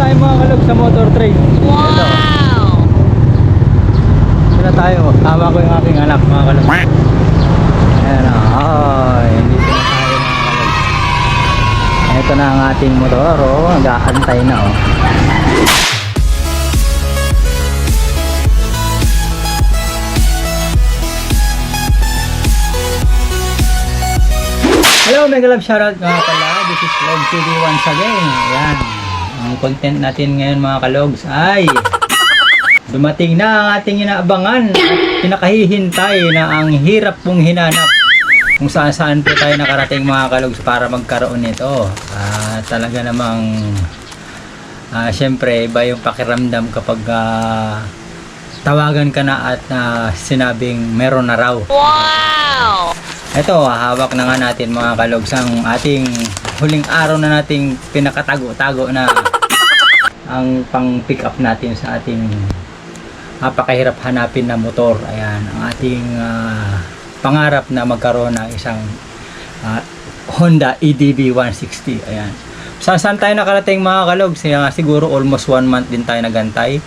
tayo mga kalog sa motor trade. Ito. Sila tayo. Tama ko yung aking anak mga kalog. Ayan o. Ay, dito na tayo mga kalog. Ito na ang ating motor. Oh. Nag-aantay na oh. Hello, Mega Love Shoutout mga pala. This is Log TV once again. Ayan. Ang content natin ngayon mga kalogs ay dumating na ang ating inaabangan at pinakahihintay na ang hirap pong hinanap kung saan saan po tayo nakarating mga kalogs para magkaroon nito. Ah, talaga namang ah, syempre iba yung pakiramdam kapag ah, tawagan ka na at ah, sinabing meron na raw. Ito, hawak na nga natin mga kalogs ang ating huling araw na nating pinakatago-tago na ang pang pick up natin sa ating napakahirap hanapin na motor. Ayan, ang ating ah, pangarap na magkaroon ng isang ah, Honda EDV 160. Ayan. Saan saan tayo nakarating mga kalogs? Kaya siguro almost one month din tayo nagantay.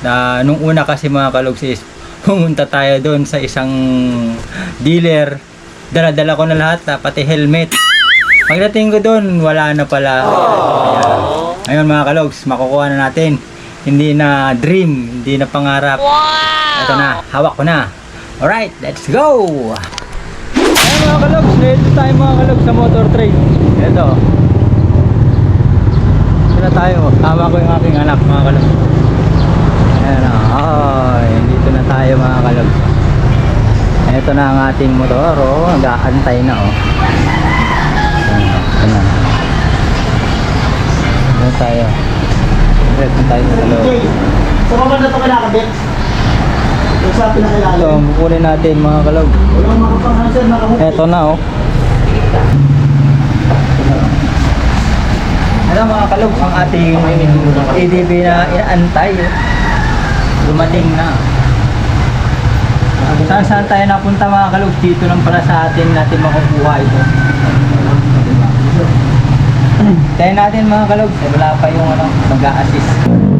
Na nung una kasi mga kalogs is pumunta tayo doon sa isang dealer. Dala-dala ko na lahat, ah, pati helmet. Pagdating ko doon, wala na pala. Ayan. Ngayon mga kalogs, makukuha na natin. Hindi na dream, hindi na pangarap. Ito na, hawak ko na. Alright, let's go! Ayan mga kalogs, ready tayo mga kalogs sa motor trade. Ito. Ito na tayo. Hawak ko yung aking anak mga kalogs. Ayan o. Ay, dito na tayo mga kalogs. Ito na ang ating motor. Oh. Nag-aantay na oh. Ayan, ito na. Ito tayo. Ito tayo sa loob. Sa mga na ito kinakabit. Ito, kukunin natin mga kalog. Walang makapanghan sir, nakahukin. Ito na oh. Ano mga kalog, ang ating ADB na inaantay. oh. Dumating na. Saan saan tayo napunta mga kalog? Dito lang pala sa atin natin makukuha ito. Tayo natin mga kalog, wala pa yung ano, mag-a-assist.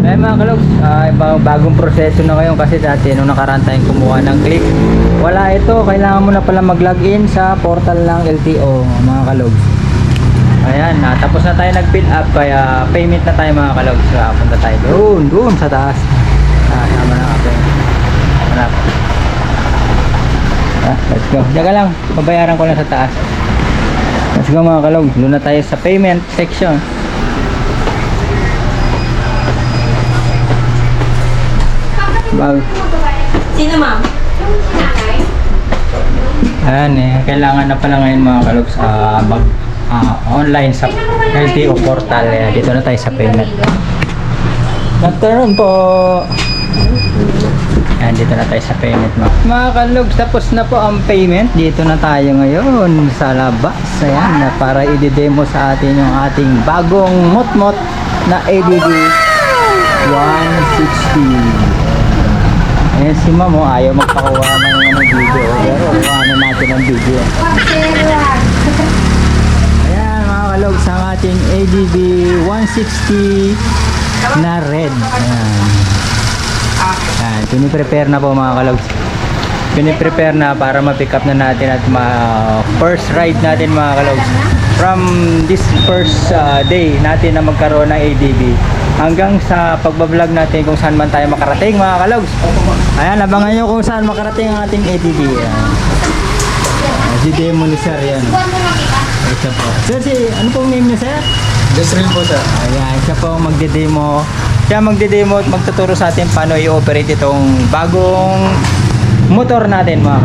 Kaya mga kalog, ah, iba- bagong proseso na ngayon kasi dati nung nakaraan tayong kumuha ng click. Wala ito, kailangan mo na pala mag-login sa portal ng LTO mga kalog. Ayan, na, tapos na tayo nag-fill up kaya payment na tayo mga kalog. So, punta tayo doon, doon sa taas. Ah, tama na ako. Hanap. Ah, let's go. Ka lang, babayaran ko lang sa taas. Let's go mga kalog, doon na tayo sa payment section. Bag. Sino ma'am? Ayan eh, kailangan na pala ngayon mga kalog sa mag ah, online sa LTO portal. Eh, dito na tayo sa payment. Nagkaroon po. Ayan, dito na tayo sa payment mga. Mga kalogs, tapos na po ang payment. Dito na tayo ngayon sa labas. Ayan, para i-demo sa atin yung ating bagong mot-mot na ADD 160. Ayan si Ma'am, oh, ayaw magpakuha ng ano, video. Pero kuha na natin ang video. Ayan mga kalogs, ang ating ADB 160 na red. Ayan. Piniprepare na po mga kalogs. Piniprepare na para ma-pick up na natin at ma first ride natin mga kalogs. From this first uh, day natin na magkaroon ng ADB hanggang sa pagbablog natin kung saan man tayo makarating mga kalogs. Ayan, abangan nyo kung saan makarating ang ating ADB. Ayan. Ayan, si demo ni Sir yan. Ito po. Sir, si, ano pong name niya Sir? Desrin po sir. Ayan, siya po magde-demo. Siya magde-demo at magtuturo sa atin paano i-operate itong bagong motor natin mga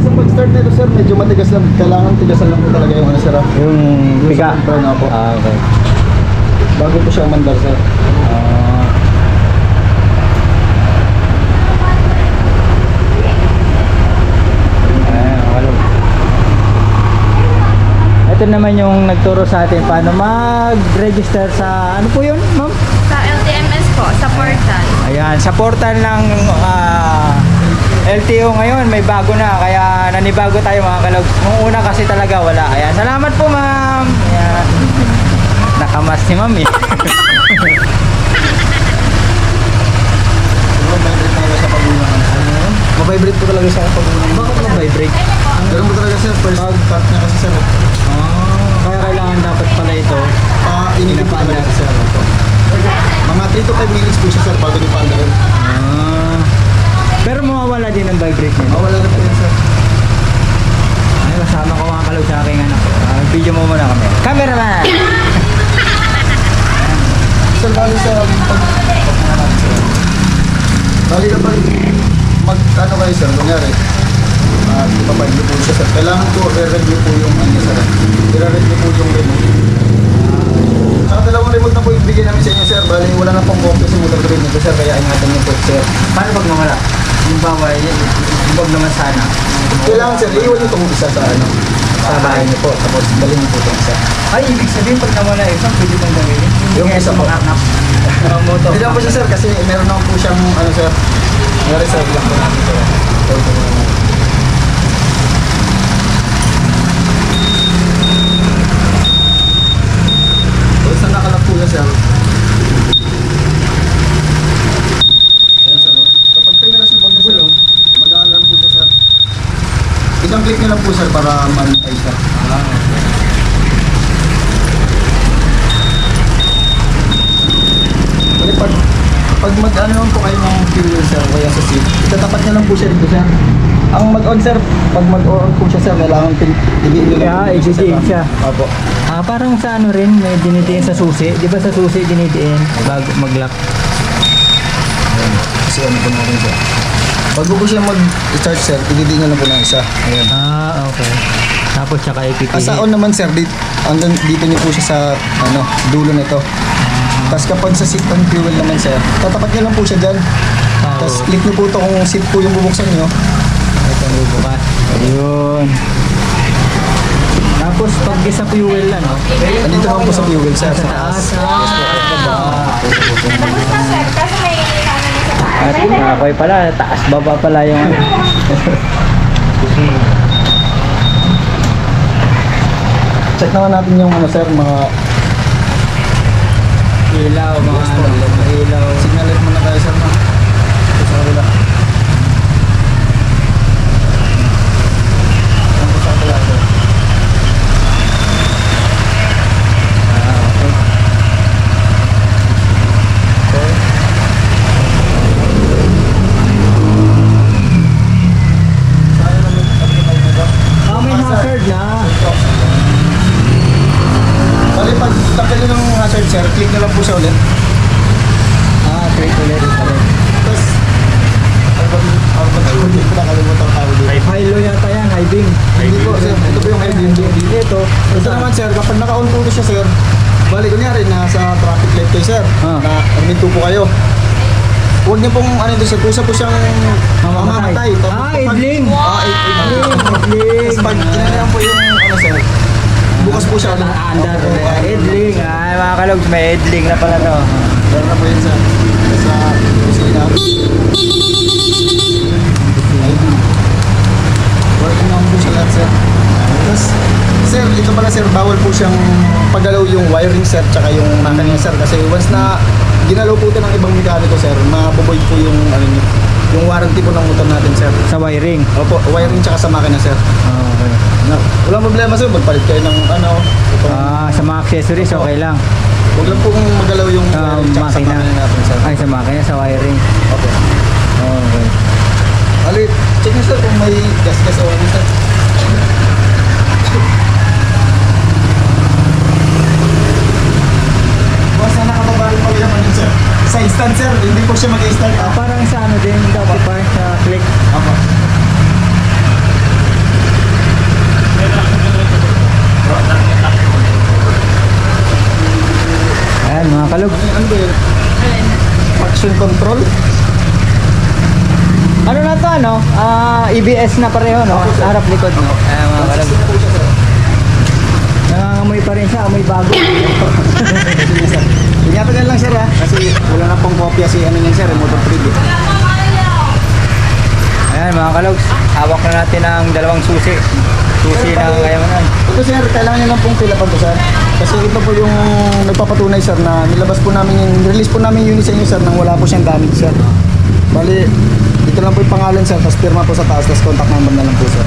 sa pag-start nito sir, medyo matigas lang. Kailangan tigasan lang po talaga yung ano sir. ah. Yung Yung piga. sa control na po. Ah, okay. Bago po siya mandar sir. Ah. Ayan, mga kalog. Ito naman yung nagturo sa atin paano mag-register sa ano po yun, ma'am? Sa LTMS po, sa portal. Ayan, sa portal ng ah, LTO ngayon, may bago na. Kaya nanibago tayo mga kalogs. Nung una kasi talaga wala. Ayan, salamat po ma'am. Ayan. Nakamas si ma'am eh. Mabibrate sa. Mabibrate po talaga sa pagunangan. Bakit mag-vibrate? Ganun po talaga sir, first cut niya kasi sir. Ah, kailangan dapat pala ito. Talaga sa sir. Mga 3 to 5 minutes po siya sir bago niyo paandarin. Ah. Pero mawawala din ang vibrate niya. Mawala na po yan sir. Ay, kasama ko mga kalog sa aking anak. Ah, video mo muna kami. Cameraman! Sir, bali sa pag... Bali na pag mag ano kayo sir, kunyari, uh, ipapag-review po siya sir. Kailangan ko i-review po yung ano sir. I-review po yung remote. Saka dalawang remote na po yung bigyan namin sa inyo sir. Bali wala na pong copy sa motor grade nito sir. Kaya ingatan niyo po sir. Paano pag mawala? Yung bawal, yung naman sana. Kailangan sir, iwan niyo itong isa sa ano sa bahay niyo po. Tapos dalhin niyo po itong isa. Ay, ibig sabihin pag nawala ito, pwede mong gamitin. Yung isa po. Hindi lang po siya sir kasi meron naman po siyang ano sir. Na-reserve lang po namin sir. Saan nakalap po sir? Ayan sir. Kapag kayo na-reserve po siya sir, mag-alarm po siya sir. Isang click niyo lang po sir para ma-notify siya. Kasi pag pag mag-ano naman po kayo ng fuel sir kaya sa seat, itatapat niyo lang po siya dito sir. Ang mag-on sir, pag mag-on po siya sir, kailangan pin didiin niyo lang Yeah, po siya, sir. Opo. Ah, parang sa ano rin, may dinidiin sa susi. Di ba sa susi dinidiin bago mag-lock? Ayan. Kasi ano po natin siya. Pag po siya mag-start sir, ididiin niyo lang po ng isa. Ayan. Ah, okay. Tapos tsaka ipipili. Ah, sa on naman sir, dito, andun, dito niyo po siya sa ano, dulo nito. Tapos kapag sa seat and fuel naman sir, tatapat niyo lang po siya dyan. Ah, Tapos oo. click niyo po ito kung seat po yung bubuksan niyo. Ito ang bubukas. Ayun. Tapos pag sa fuel ano? Andito naman po sa fuel sir. Sa taas. Ah, na kasi may ano na sa taas. At ako'y pala, taas baba pala yung ano. Check naman natin yung ano sir, mga ilaw, mga ano, ilaw. signal light muna tayo sir. Sa kabila. Yan po sa kabila, sir. Ah, okay. Okay. Saan naman sabi ko kayo nito? Ah, may Ah, sir. hazard na. Bali, pag takil nyo ng hazard sir, click na lang po siya ulit. Ah, straight ulit. Tapos, ano ba ano ba tayo? Hindi ko nakalimutan ang tawag dito. Hilo yata yan, high beam. Hindi po sir, ito po yung ID. Ito. Ito naman sir, kapag naka-on po siya sir, bali kunyari nasa traffic light kayo sir, Ah. na huminto po kayo. Huwag niyo pong ano ito sir, kusa po siyang Mamamatay. Tapos Ah, kapag- idling. Ah, id- idling. Idling. Tapos pag inanayan po yung ano sir, bukas po siya. Ah, Andar. Opo, ah, Idling. Ay, mga kalogs, may idling na pala to. Meron na po yun sir. Sa kusina. Lahat sir. Tapos, sir, ito pala sir, bawal po siyang paggalaw yung wiring sir, tsaka yung makina sir. Kasi once na ginalaw po ito ng ibang mekaniko sir, mabuboy po yung, ano niyo, yung warranty po ng motor natin sir. Sa wiring. Opo, wiring tsaka sa makina sir. Okay. No, walang problema sir, magpalit kayo ng ano, itong, Ah, sa mga accessories, okay lang. huwag lang po kung magalaw yung Ah, wiring tsaka sa makina. makina natin sir. Ay, sa makina, sa wiring. Okay. Okay. Ali, check nyo sir kung may gas-gas o ano sir. Boss, na nakababali pa yung ano sir. Sa instant sir, hindi po siya mag-start Ah, ah. parang sa ano din, dati pa sa click. Apo. Ayan, mga kalog. Ano, ba yun? Traction control? Ano na to, ano? Ah, EBS na pareho, no? Sir. Harap likod, no? Ayan, mga kalog. Nangangamoy pa rin siya, amoy bago. Nyo lang sir ha. Kasi wala na pong kopya si ano niyan sir, motor 3 eh. Ayan mga kalogs, hawak na natin ang dalawang susi. Susi ng kayamanan. Ito sir, kailangan nyo lang pong pilapan to sir. Kasi ito po yung nagpapatunay sir na nilabas po namin yung, release po namin yung sa inyo sir nang wala po siyang damage sir. Bali, dito lang po yung pangalan sir, tapos pirma po sa taas, tapos contact number na lang po sir.